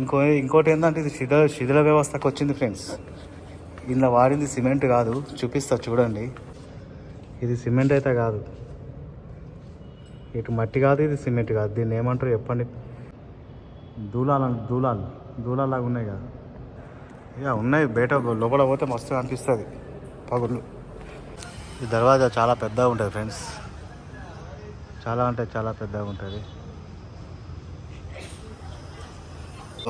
ఇంకో ఇంకోటి ఏంటంటే ఇది శిథిల శిథిల వ్యవస్థకు వచ్చింది ఫ్రెండ్స్. ఇందులో వాడింది సిమెంట్ కాదు చూపిస్తా చూడండి. ఇది సిమెంట్ అయితే కాదు. ఇటు మట్టి కాదు ఇది సిమెంట్ కాదు. దీన్ని ఏమంటారు చెప్పండి? దూలాలు దూలాలు దూలాలాగా ఉన్నాయి కదా. ఇక ఉన్నాయి. బయట లోపల పోతే మస్తు అనిపిస్తుంది. పగుళ్ళు. ఈ దర్వాజా చాలా పెద్దగా ఉంటుంది ఫ్రెండ్స్. చాలా అంటే చాలా పెద్దగా ఉంటుంది.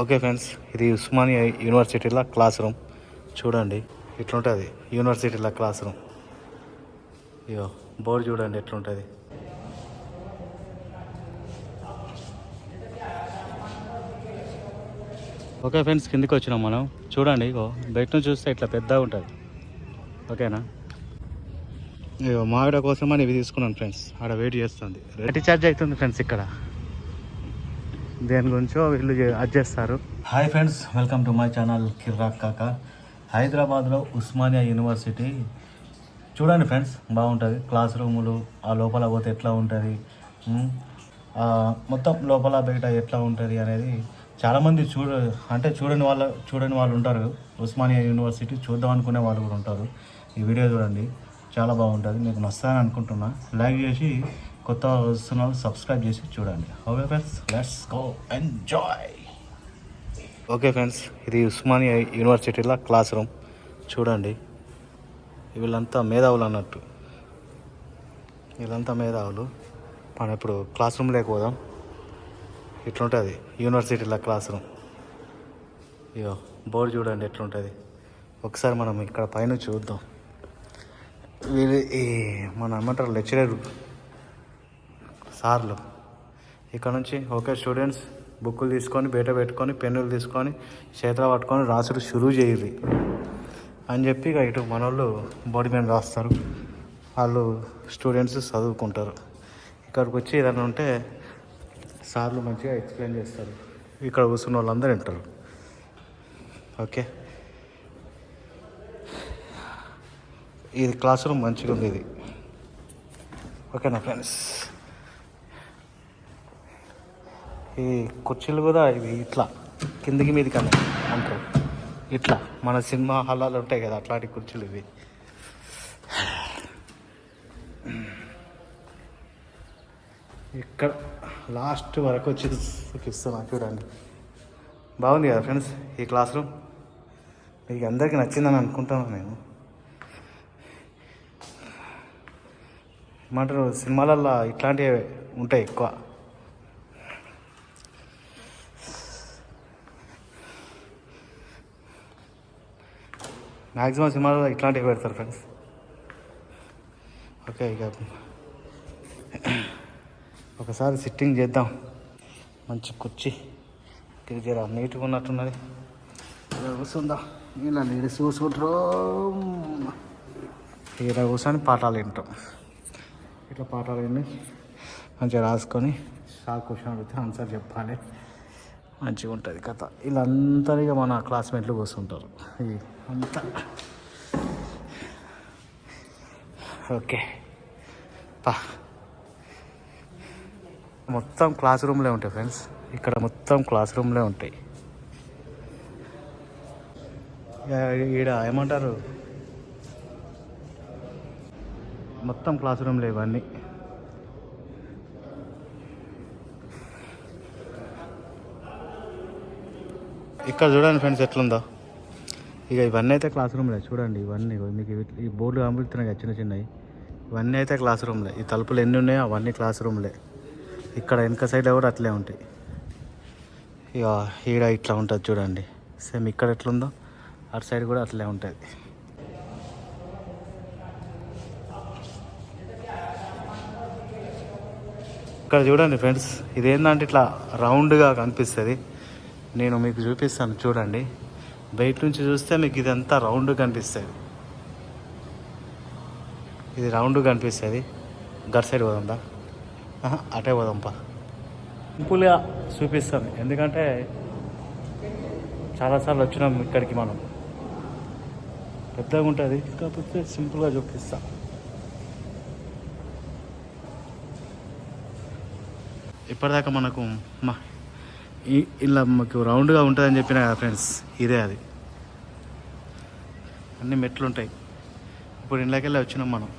ఓకే ఫ్రెండ్స్ ఇది ఉస్మానియా యూనివర్సిటీలో క్లాస్ రూమ్. చూడండి ఇట్లుంటుంది యూనివర్సిటీలో క్లాస్ రూమ్. ఇగో బోర్డు చూడండి ఎట్లుంటుంది. ఓకే ఫ్రెండ్స్ కిందికి వచ్చినాం మనం. చూడండి ఇగో బయట నుంచి చూస్తే ఇట్లా పెద్దగా ఉంటుంది. ఓకేనా? ఇగో మావిడ కోసం అని ఇవి తీసుకున్నాను ఫ్రెండ్స్. ఆడ వెయిట్ చేస్తుంది. రెడీ ఛార్జ్ అవుతుంది ఫ్రెండ్స్ ఇక్కడ? దేని గురించో వీళ్ళు చే- చేస్తారు. Hi friends welcome to my channel Kirrak Kaka. హైదరాబాద్లో ఉస్మానియా యూనివర్సిటీ. చూడండి ఫ్రెండ్స్ బాగుంటుంది. క్లాస్ రూములు ఆ లోపల పోతే ఎట్లా ఉంటుంది? మొత్తం లోపల బయట ఎట్లా ఉంటుంది అనేది చాలామంది చూడ అంటే చూడని వాళ్ళ చూడని వాళ్ళు ఉంటారు. ఉస్మానియా యూనివర్సిటీ చూద్దాం అనుకునే వాళ్ళు కూడా ఉంటారు. ఈ వీడియో చూడండి. చాలా బాగుంటుంది. మీకు నచ్చుతుందని అనుకుంటున్నా. లైక్ చేసి కొత్త వస్తున్న వాళ్ళు సబ్స్క్రైబ్ చేసి చూడండి. Okay friends let's go enjoy okay friends ఇది ఉస్మానియా యూనివర్సిటీలో క్లాస్ రూమ్ చూడండి. వీళ్ళంతా మేధావులు అన్నట్టు. వీళ్ళంతా మేధావులు. మనం ఇప్పుడు క్లాస్ రూమ్ లేకపోదాం ఇట్లుంటుంది యూనివర్సిటీలో క్లాస్ రూమ్ ఇగో బోర్డు చూడండి ఎట్లుంటుంది. ఒకసారి మనం ఇక్కడ పైన చూద్దాం. వీళ్ళు ఈ మన అమ్మంటారు లెక్చరర్ సార్లు. ఇక్కడ నుంచి ఓకే స్టూడెంట్స్ బుక్కులు తీసుకొని బయట పెట్టుకొని పెన్నులు తీసుకొని చేతిలో పట్టుకొని రాసుడు షురూ చేయాలి అని చెప్పి ఇక ఇటు వాళ్ళు బోర్డు మీద రాస్తారు. వాళ్ళు స్టూడెంట్స్ చదువుకుంటారు. ఇక్కడికి వచ్చి ఏదైనా ఉంటే సార్లు మంచిగా ఎక్స్ప్లెయిన్ చేస్తారు. ఇక్కడ కూర్చున్న వాళ్ళందరూ వింటారు. ఓకే. ఇది క్లాస్ రూమ్ మంచిగా ఉంది ఇది. ఓకేనా ఫ్రెండ్స్? ఈ కుర్చీలు కూడా ఇవి ఇట్లా కిందికి మీదకి అని అంటారు. ఇట్లా మన సినిమా హాలాలు ఉంటాయి కదా అట్లాంటి కుర్చీలు ఇవి. ఇక్కడ లాస్ట్ వరకు వచ్చి చూపిస్తున్నా చూడండి. బాగుంది కదా ఫ్రెండ్స్ ఈ క్లాస్ రూమ్? మీకు అందరికీ నచ్చిందని అనుకుంటాను నేను. ఏమంటారు సినిమాలల్లో ఇట్లాంటివి ఉంటాయి ఎక్కువ. మ్యాక్సిమం సినిమాలో ఇట్లాంటివి పెడతారు ఫ్రెండ్స్ ఓకే ఇక ఒకసారి సిట్టింగ్ చేద్దాం. మంచి కుర్చీ. ఇది జర నీట్గా ఉన్నట్టున్నది. ఇలా కూర్చుందా? ఇలా లేడీస్ కూర్చుంటారు ఇలా కూర్చొని పాఠాలు వింటాం. ఇట్లా పాఠాలు విని మంచిగా రాసుకొని సార్ క్వశ్చన్ అడిగితే ఆన్సర్ చెప్పాలి. మంచిగా ఉంటుంది కథ వీళ్ళందరిగా మన క్లాస్మేట్లు కూర్చుంటారు. ఈ అంతా. ఓకే. పా. మొత్తం క్లాస్ రూమ్లే ఉంటాయి ఫ్రెండ్స్. ఇక్కడ మొత్తం క్లాస్ రూమ్లే ఉంటాయి. ఈడ ఏమంటారు? మొత్తం క్లాస్ రూమ్లే ఇవన్నీ. ఇక్కడ చూడండి ఫ్రెండ్స్ ఎట్లుందో. ఇక ఇవన్నీ అయితే క్లాస్ రూమ్లే చూడండి ఇవన్నీ. మీకు ఈ బోర్డులు కనబడుతున్నాయి కదా చిన్న చిన్నవి. ఇవన్నీ అయితే క్లాస్ రూమ్లే ఈ తలుపులు ఎన్ని ఉన్నాయో అవన్నీ క్లాస్ రూమ్లే ఇక్కడ వెనక సైడ్ కూడా అట్లే ఉంటాయి. ఇక ఈడ ఇట్లా ఉంటుంది చూడండి. సేమ్ ఇక్కడ ఎట్లుందో అటు సైడ్ కూడా అట్లే ఉంటుంది. ఇక్కడ చూడండి ఫ్రెండ్స్ ఇదేంటంటే ఇట్లా రౌండ్గా కనిపిస్తుంది. నేను మీకు చూపిస్తాను చూడండి. బయట నుంచి చూస్తే మీకు ఇదంతా రౌండ్ కనిపిస్తుంది. ఇది రౌండ్ కనిపిస్తుంది. గట్ సైడ్ పోదాందా అటే పోదాంపా. సింపుల్గా చూపిస్తాను ఎందుకంటే చాలాసార్లు వచ్చినాం ఇక్కడికి మనం. పెద్దగా ఉంటుంది. కాకపోతే సింపుల్గా చూపిస్తా. ఇప్పటిదాకా మనకు మా ఇలా మాకు రౌండ్గా ఉంటుందని చెప్పిన కదా ఫ్రెండ్స్ ఇదే అది. అన్ని మెట్లు ఉంటాయి ఇప్పుడు ఇండ్లకెళ్ళి వచ్చినాం మనం.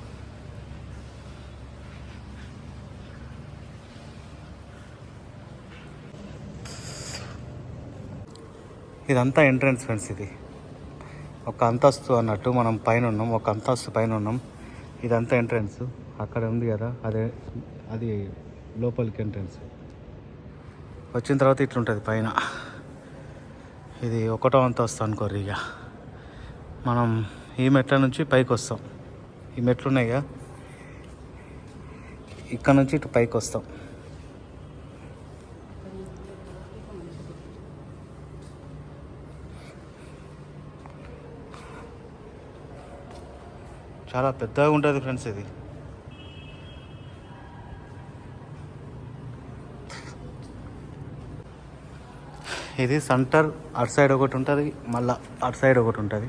ఇదంతా ఎంట్రన్స్ ఫ్రెండ్స్ ఇది. ఒక అంతస్తు అన్నట్టు మనం పైన ఉన్నాం ఒక అంతస్తు పైన ఉన్నాం ఇదంతా ఎంట్రన్స్. అక్కడ ఉంది కదా అదే అది లోపలికి ఎంట్రన్స్. వచ్చిన తర్వాత ఇట్లుంటుంది పైన. ఇది ఒకటో అంతస్తు అనుకోరు ఇక మనం ఈ మెట్ల నుంచి పైకి వస్తాం. ఈ మెట్లు ఉన్నాయిగా కదా ఇక్కడ నుంచి ఇటు పైకి వస్తాం. చాలా పెద్దగా ఉంటుంది ఫ్రెండ్స్ ఇది. ఇది సెంటర్ అటు సైడ్ ఒకటి ఉంటుంది మళ్ళీ అటు సైడ్ ఒకటి ఉంటుంది.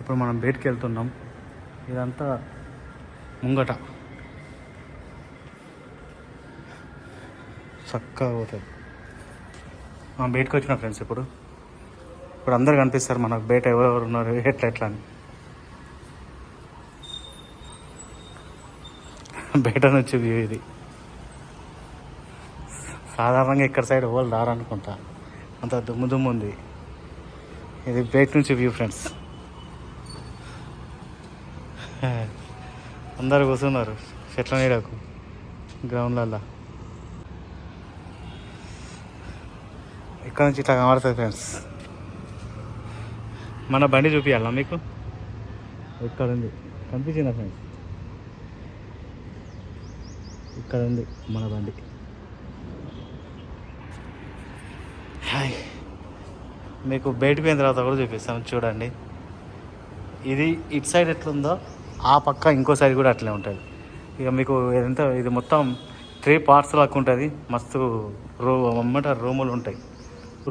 ఇప్పుడు మనం బయటికి వెళ్తున్నాం. ఇదంతా ముంగట. చక్కగా పోతుంది. మనం బయటకు వచ్చిన ఫ్రెండ్స్ ఇప్పుడు. ఇప్పుడు అందరు కనిపిస్తారు మనకు బయట ఎవరెవరు ఉన్నారు ఎట్లా ఎట్లా అని. బయట నుంచి వ్యూ ఇది. సాధారణంగా ఇక్కడ సైడ్ ఎవరు రారనుకుంటా. అంత దుమ్ము దుమ్ము ఉంది. ఇది బయట నుంచి వ్యూ ఫ్రెండ్స్ అందరు కూర్చున్నారు చెట్ల నీడకు గ్రౌండ్లల్లో. ఇక్కడ నుంచి ఇట్లా కనబడుతుంది ఫ్రెండ్స్ మన బండి చూపించాలా మీకు? ఇక్కడ ఉంది. కనిపించిందా ఫ్రెండ్స్ ఇక్కడ ఉంది మన బండి హాయ్ మీకు బయటకు పోయిన తర్వాత కూడా చూపిస్తాను. చూడండి. ఇది ఇటు సైడ్ ఎట్లుందో ఆ పక్క ఇంకో సైడ్ కూడా అట్లే ఉంటుంది. ఇక మీకు ఎంత ఇది మొత్తం త్రీ పార్ట్స్ లాగా ఉంటుంది. మస్తు రూ అమ్మట రూములు ఉంటాయి.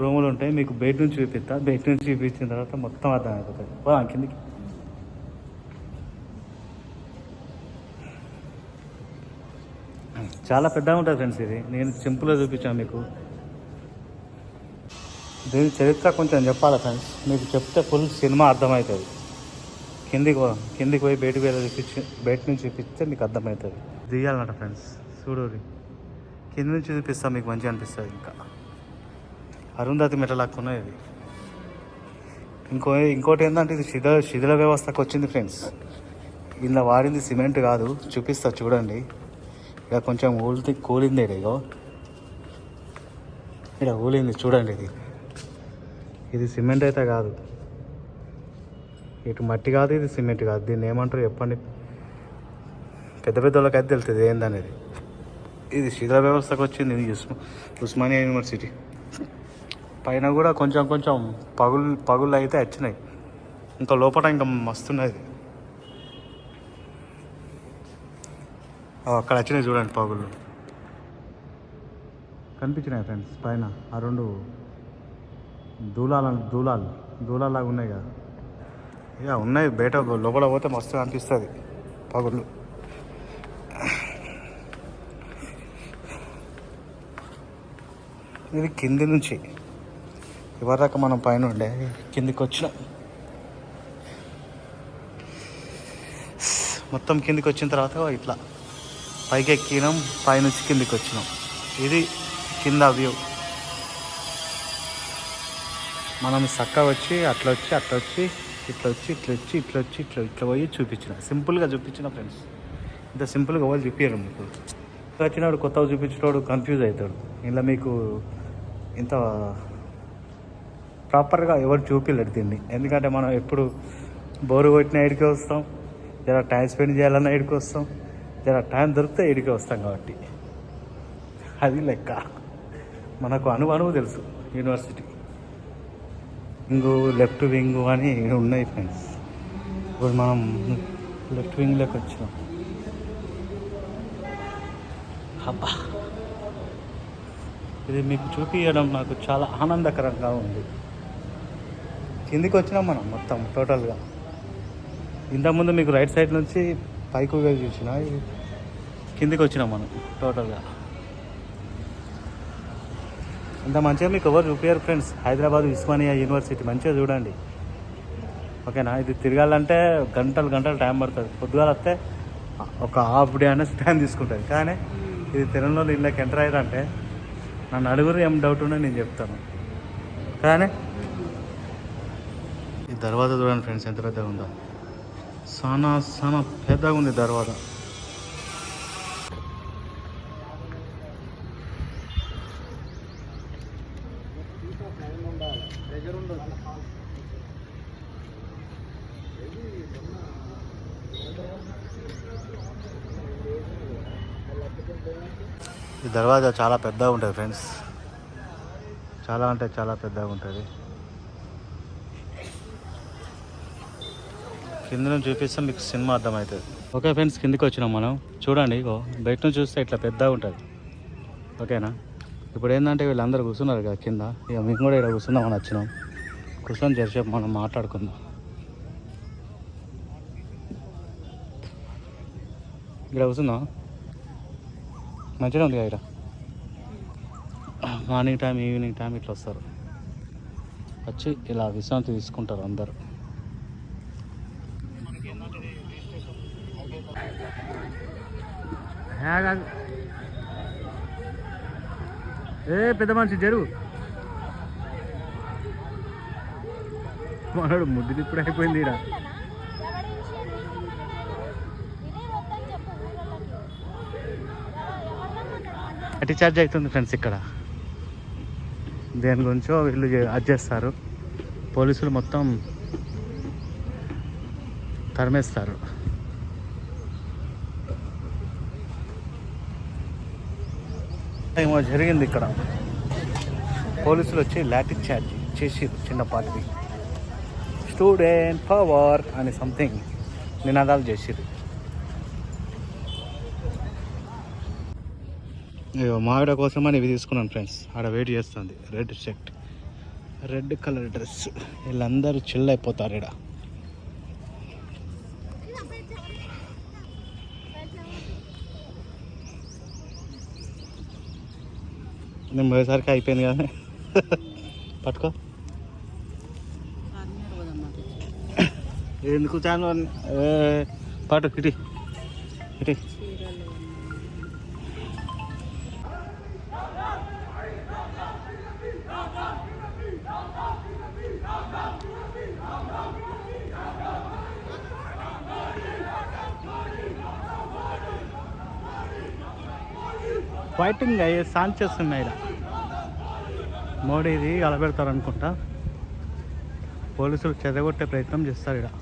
రూములు ఉంటాయి. మీకు బయట నుంచి చూపిస్తా. బయట నుంచి చూపించిన తర్వాత మొత్తం అర్థం అయిపోతుంది. పోదాం కిందికి. చాలా పెద్దగా ఉంటుంది ఫ్రెండ్స్ ఇది. నేను సింపుల్గా చూపించాను మీకు. దీని చరిత్ర కొంచెం చెప్పాలి ఫ్రెండ్స్? మీకు చెప్తే ఫుల్ సినిమా అర్థమవుతుంది. కిందికి పో కిందికి పోయి బయటకు వెళ్ళి చూపించి బయట నుంచి చూపిస్తే మీకు అర్థమవుతుంది. దిగాలన్నట ఫ్రెండ్స్ చూడూరి కింద నుంచి చూపిస్తా మీకు మంచిగా అనిపిస్తుంది ఇంకా. అరుంధతి మెటలాక్కున్నది ఇది. ఇంకో ఇంకోటి ఏంటంటే ఇది శిథిల శిథిల వ్యవస్థకు వచ్చింది ఫ్రెండ్స్. ఇందులో వాడింది సిమెంట్ కాదు చూపిస్తా చూడండి. ఇక కొంచెం ఊలితే కూలింది ఈడ ఇగో ఇక్కడ ఊలింది చూడండి ఇది. ఇది సిమెంట్ అయితే కాదు. ఇటు మట్టి కాదు ఇది సిమెంట్ కాదు. దీన్ని ఏమంటారు చెప్పండి. పెద్ద పెద్ద వాళ్ళకి అయితే తెలుస్తుంది ఏందనేది. ఇది శిథిల వ్యవస్థకు వచ్చింది ఇది ఉస్మానియా యూనివర్సిటీ. పైన కూడా కొంచెం కొంచెం పగులు పగులు అయితే వచ్చినాయి. ఇంకా లోపల ఇంకా మస్తున్నది అక్కడ వచ్చినాయి చూడండి పగులు కనిపించినాయి ఫ్రెండ్స్ పైన ఆ రెండు దూలాల దూలాలు దూలాలాగా ఉన్నాయి కదా. ఇక ఉన్నాయి. బయట లోపల పోతే మస్తు అనిపిస్తుంది. పగుళ్ళు. ఇది కింది నుంచి. ఇవరిదాకా మనం పైన ఉండే? కిందికి వచ్చినాం. మొత్తం కిందికి వచ్చిన తర్వాత ఇట్లా. పైకి ఎక్కినాం పైనుంచి కిందికి వచ్చినాం. ఇది కింద వ్యూ. మనం చక్కగా వచ్చి అట్లా వచ్చి అట్లా వచ్చి ఇట్లా వచ్చి ఇట్లా వచ్చి ఇట్లా వచ్చి ఇట్లా ఇట్లా పోయి చూపించిన. సింపుల్గా చూపించిన ఫ్రెండ్స్ ఇంత సింపుల్గా వాళ్ళు చూపించారు మీకు? వచ్చినవాడు కొత్తగా చూపించినవాడు కన్ఫ్యూజ్ అవుతాడు. ఇలా మీకు ఇంత ప్రాపర్గా ఎవరు చూపించలేడు దీన్ని. ఎందుకంటే మనం ఎప్పుడు బోరు కొట్టిన ఇడికి వస్తాం. జర టైం స్పెండ్ చేయాలన్నా ఇడికి వస్తాం. జర టైం దొరికితే ఇడికి వస్తాం కాబట్టి. అది లెక్క. మనకు అనువు అనువు తెలుసు. యూనివర్సిటీ వింగ్ లెఫ్ట్ వింగు అని ఉన్నాయి ఫ్రెండ్స్ ఇప్పుడు మనం లెఫ్ట్ వింగ్లోకి వచ్చినాం అబ్బా! ఇది మీకు చూపించడం నాకు చాలా ఆనందకరంగా ఉంది. కిందికి వచ్చినాం మనం మొత్తం టోటల్గా ఇంతకుముందు మీకు రైట్ సైడ్ నుంచి పైకి వెళ్ళి చూసిన కిందికి వచ్చినాం మనం టోటల్గా ఇంత మంచిగా మీకు ఎవరు చూపించారు ఫ్రెండ్స్ హైదరాబాద్ ఉస్మానియా యూనివర్సిటీ. మంచిగా చూడండి. ఓకేనా? ఇది తిరగాలంటే గంటలు గంటలు టైం పడుతుంది. పొద్దుగాల వస్తే ఒక హాఫ్ డే అనేది టైం తీసుకుంటుంది. కానీ ఇది తిరుమలలో ఇళ్ళకి ఎంటర్ అయ్యారంటే నన్ను అడుగురు ఏం డౌట్ ఉన్నా నేను చెప్తాను. కానీ ఈ దర్వాజా చూడండి ఫ్రెండ్స్ ఎంత పెద్దగా ఉందో. సానా సానా పెద్దగా ఉంది దర్వాజా. ఈ దర్వాజా చాలా పెద్దగా ఉంటుంది ఫ్రెండ్స్. చాలా అంటే చాలా పెద్దగా ఉంటుంది. కింద నుంచి చూపిస్తే మీకు సినిమా అర్థమవుతుంది. ఓకే ఫ్రెండ్స్ కిందికి వచ్చినాం మనం. చూడండి ఇగో బయట నుంచి చూస్తే ఇట్లా పెద్దగా ఉంటుంది. ఓకేనా? ఇప్పుడు ఏంటంటే వీళ్ళందరూ కూర్చున్నారు కదా కింద. ఇక మేము కూడా ఇక్కడ కూర్చుందామని వచ్చినాం. కూర్చొని చేసేపు మనం మాట్లాడుకుందాం. ఇక్కడ కూర్చుందాం. మంచిగా ఉంది ఇక్కడ. మార్నింగ్ టైం ఈవినింగ్ టైం ఇట్లా వస్తారు. వచ్చి ఇలా విశ్రాంతి తీసుకుంటారు అందరు. ఏ పెద్ద మనిషి జరుగు. మనడు ముద్దులు ఇప్పుడు అయిపోయింది ఇక్కడ అటు ఛార్జ్ అవుతుంది ఫ్రెండ్స్ ఇక్కడ. దేని గురించో వీళ్ళు చేస్తారు. పోలీసులు మొత్తం తరిమేస్తారు. ఏమో జరిగింది ఇక్కడ. పోలీసులు వచ్చి లాఠీ చార్జ్ చేసిరు చిన్నపాటిది స్టూడెంట్ పవర్ అని సంథింగ్ నినాదాలు చేసిరు ఇగో మావిడ కోసమని ఇవి తీసుకున్నాను ఫ్రెండ్స్. ఆడ వెయిట్ చేస్తుంది. Red shirt. Red colour dress. వీళ్ళందరూ చిల్ అయిపోతారు ఇక్కడ నేను పోయేసరికి అయిపోయింది కదా. పట్టుకో. ఎందుకు చాలా? పాటు ఇటీ ఇటీ. ఫైటింగ్ అయ్యే సాంచెస్ ఉన్నాయి ఈడ. మోడీది అలబెడతారు అనుకుంటా పోలీసులు చెదగొట్టే ప్రయత్నం చేస్తారు ఇక్కడ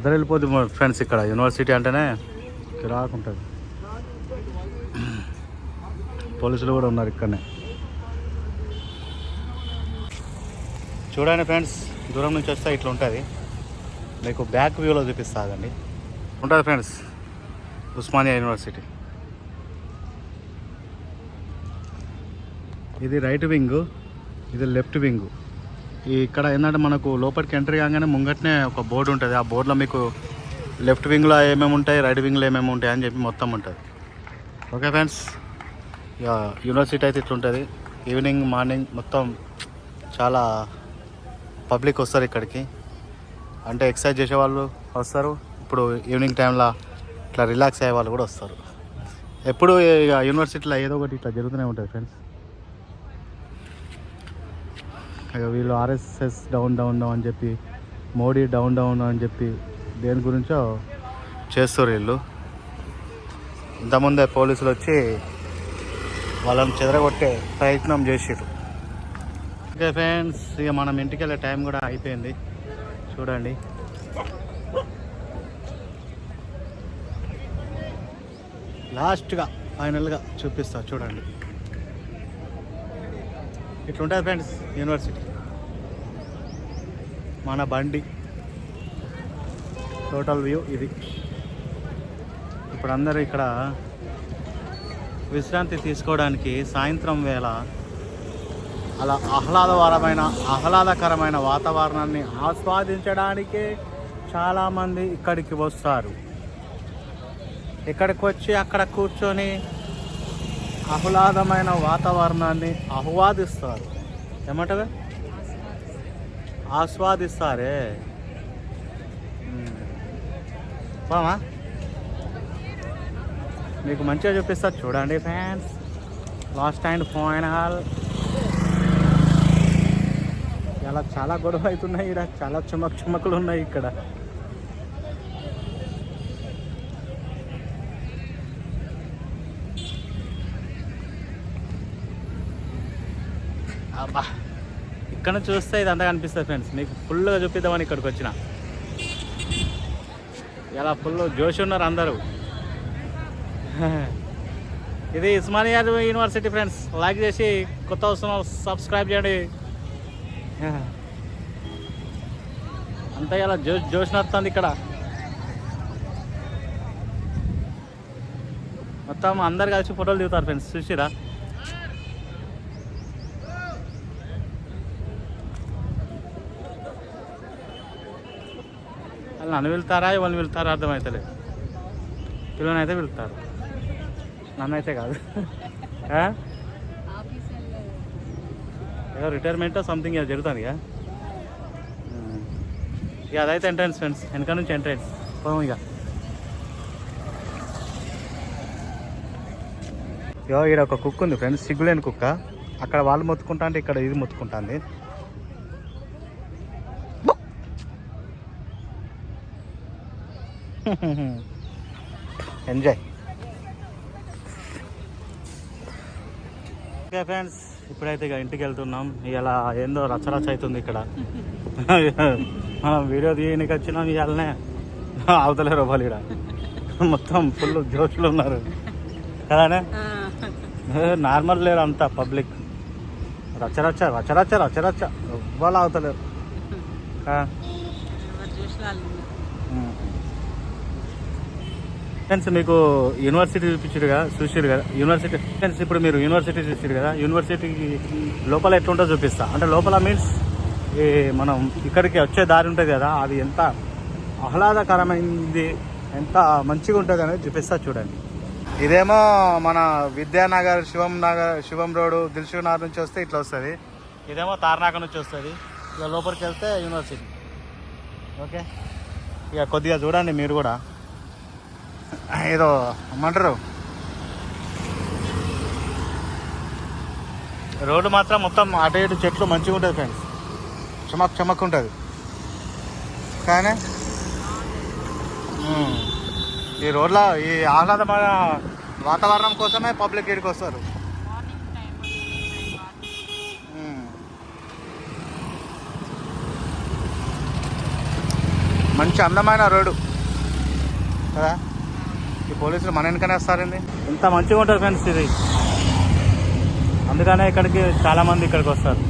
దద్దరు వెళ్ళిపోద్ది ఫ్రెండ్స్ ఇక్కడ. యూనివర్సిటీ అంటేనే కిరాకుంటుంది పోలీసులు కూడా ఉన్నారు ఇక్కడనే. చూడండి ఫ్రెండ్స్ దూరం నుంచి వస్తే ఇట్లా ఉంటుంది. మీకు బ్యాక్ వ్యూలో చూపిస్తాదండి ఉంటుంది ఫ్రెండ్స్ ఉస్మానియా యూనివర్సిటీ. ఇది రైట్ వింగ్ ఇది లెఫ్ట్ వింగు. ఇక్కడ ఏంటంటే మనకు లోపలికి ఎంట్రీ కాగానే ముంగట్నే ఒక బోర్డు ఉంటుంది. ఆ బోర్డులో మీకు లెఫ్ట్ వింగ్లో ఏమేమి ఉంటాయి రైట్ వింగ్లో ఏమేమి ఉంటాయి అని చెప్పి మొత్తం ఉంటుంది. Okay friends? ఇక యూనివర్సిటీ అయితే ఇట్లుంటుంది. ఈవినింగ్ మార్నింగ్ మొత్తం చాలా పబ్లిక్ వస్తారు ఇక్కడికి. అంటే ఎక్సర్సైజ్ చేసేవాళ్ళు వస్తారు. ఇప్పుడు ఈవినింగ్ టైంలో ఇట్లా రిలాక్స్ అయ్యే వాళ్ళు కూడా వస్తారు. ఎప్పుడు ఇక యూనివర్సిటీలో ఏదో ఒకటి ఇట్లా జరుగుతూనే ఉంటుంది ఫ్రెండ్స్ ఇక వీళ్ళు ఆర్ఎస్ఎస్ డౌన్ డౌన్ డౌన్ అని చెప్పి మోడీ డౌన్ డౌన్ అని చెప్పి దేని గురించో చేస్తారు వీళ్ళు. ఇంతకుముందే పోలీసులు వచ్చి వాళ్ళని చెదరగొట్టే ప్రయత్నం చేసారు ఓకే ఫ్రెండ్స్ ఇక మనం ఇంటికి వెళ్ళే టైం కూడా అయిపోయింది. చూడండి. లాస్ట్గా ఫైనల్గా చూపిస్తా చూడండి. ఇట్లుంటుంది ఫ్రెండ్స్ యూనివర్సిటీ. మన బండి. టోటల్ వ్యూ ఇది. ఇప్పుడు అందరూ ఇక్కడ విశ్రాంతి తీసుకోవడానికి సాయంత్రం వేళ అలా ఆహ్లాదకరమైన ఆహ్లాదకరమైన వాతావరణాన్ని ఆస్వాదించడానికే చాలామంది ఇక్కడికి వస్తారు. ఇక్కడికి వచ్చి అక్కడ కూర్చొని ఆహ్లాదమైన వాతావరణాన్ని ఆహ్వాదిస్తారు. ఏమంటారు ఆస్వాదిస్తారే. మ్మ్. పోమా. మీకు మంచిగా చూపిస్తారు చూడండి ఫ్యాన్స్ లాస్ట్ అండ్ ఫైనల్. ఇలా చాలా గొడవ అవుతున్నాయి ఇక్కడ చాలా చుమక్ చుమకులు ఉన్నాయి ఇక్కడ అబ్బా ఇక్కడ చూస్తే ఇది అంతా కనిపిస్తుంది ఫ్రెండ్స్ మీకు ఫుల్గా చూపిద్దామని ఇక్కడికి వచ్చిన. ఇలా ఫుల్ జోష్ ఉన్నారు అందరూ. ఇది ఉస్మానియా యూనివర్సిటీ ఫ్రెండ్స్ లైక్ చేసి కొత్త వస్తున్న సబ్స్క్రైబ్ చేయండి. అంతా ఇలా జోష్ జోష్ నడుతుంది ఇక్కడ. మొత్తం అందరు కలిసి ఫోటోలు దిగుతారు ఫ్రెండ్స్ చూసిరా? నన్ను వెళ్తారా? వాళ్ళు వెళ్తారా అర్థమవుతలే పిల్లనైతే వెళ్తారు. నన్ను అయితే కాదు ఏదో రిటైర్మెంట్ సంథింగ్ ఏదో జరుగుతుంది ఇక. ఇక అదైతే ఎంట్రన్స్ ఫ్రెండ్స్ వెనక నుంచి ఎంట్రన్స్ పోము ఇక. ఇగో ఇక్కడ ఒక కుక్ ఉంది ఫ్రెండ్స్ సిగ్గులేని కుక్క. అక్కడ వాళ్ళు మొత్తుకుంటా అంటే ఇక్కడ ఇది మొత్తుకుంటుంది. ఎంజాయ్ ఓకే ఫ్రెండ్స్ ఇప్పుడైతే ఇక ఇంటికి వెళ్తున్నాం. ఇలా ఏందో రచ్చరచ్చ అవుతుంది ఇక్కడ. మనం వీడియో తీయడానికి వచ్చినాం ఇవాళనే. అవతలేరు వాళ్ళు ఇక్కడ మొత్తం ఫుల్ జోష్లు ఉన్నారు. కదానే? నార్మల్ లేరు అంతా పబ్లిక్. రచ్చరచ్చ రచ్చరచ్చ రచ్చరచ్చ. ఎవ్వరు అవతలేరు ఆ. ఫ్రెండ్స్ మీకు యూనివర్సిటీ చూపించారు కదా చూసారు కదా. యూనివర్సిటీ ఫ్రెండ్స్ ఇప్పుడు మీరు యూనివర్సిటీ చూసారు కదా యూనివర్సిటీకి లోపల ఎట్లుంటో చూపిస్తా. అంటే లోపల మీన్స్ ఈ మనం ఇక్కడికి వచ్చే దారి ఉంటుంది కదా అది ఎంత ఆహ్లాదకరమైంది ఎంత మంచిగా ఉంటుంది అనేది చూపిస్తా చూడండి. ఇదేమో మన విద్యానగర్ శివం నగర్ శివం రోడ్డు దిల్షుక్ నగర్ నుంచి వస్తే ఇట్లా వస్తుంది. ఇదేమో తార్నాక నుంచి వస్తుంది. ఇక లోపలికి వెళ్తే యూనివర్సిటీ ఓకే? ఇక కొద్దిగా చూడండి మీరు కూడా. ఏదో అమ్మంటారు రోడ్డు మాత్రం మొత్తం అటు ఇటు చెట్లు మంచిగా ఉంటుంది ఫ్రెండ్స్ చమక్ చమక్ ఉంటుంది. కానీ ఈ రోడ్ల ఈ ఆహ్లాదమైన వాతావరణం కోసమే పబ్లిక్ ఇక్కడికి వస్తారు. మంచి అందమైన రోడ్డు. కదా? పోలీసులు మన వెనకనే వస్తారండి. ఇంత మంచిగా ఉంటుంది ఫ్రెండ్స్ ఇది. అందుకనే ఇక్కడికి చాలా మంది ఇక్కడికి వస్తారు.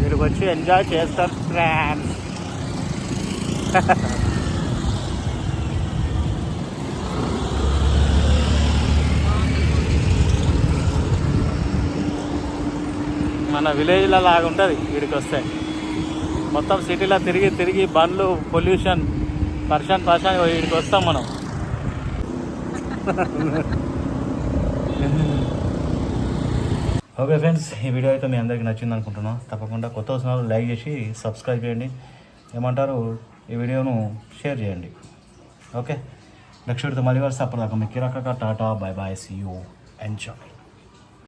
వీడికి వచ్చి ఎంజాయ్ చేస్తారు ఫ్రెండ్స్. మన విలేజ్లో లాగా ఉంటుంది వీడికి వస్తే. మొత్తం సిటీలో తిరిగి తిరిగి బండ్లు పొల్యూషన్ పర్షన్ పర్షన్ వీడికి వస్తాం మనం. ఓకే ఫ్రెండ్స్ ఈ వీడియో అయితే మీ అందరికీ నచ్చింది అనుకుంటున్నాను తప్పకుండా కొత్త వచ్చిన లైక్ చేసి సబ్స్క్రైబ్ చేయండి. ఏమంటారు ఈ వీడియోను షేర్ చేయండి. ఓకే? నెక్స్ట్ మళ్ళీ వస్తే అప్పటిదాకా మీకు Kiraka tata bye bye see you. Enjoy.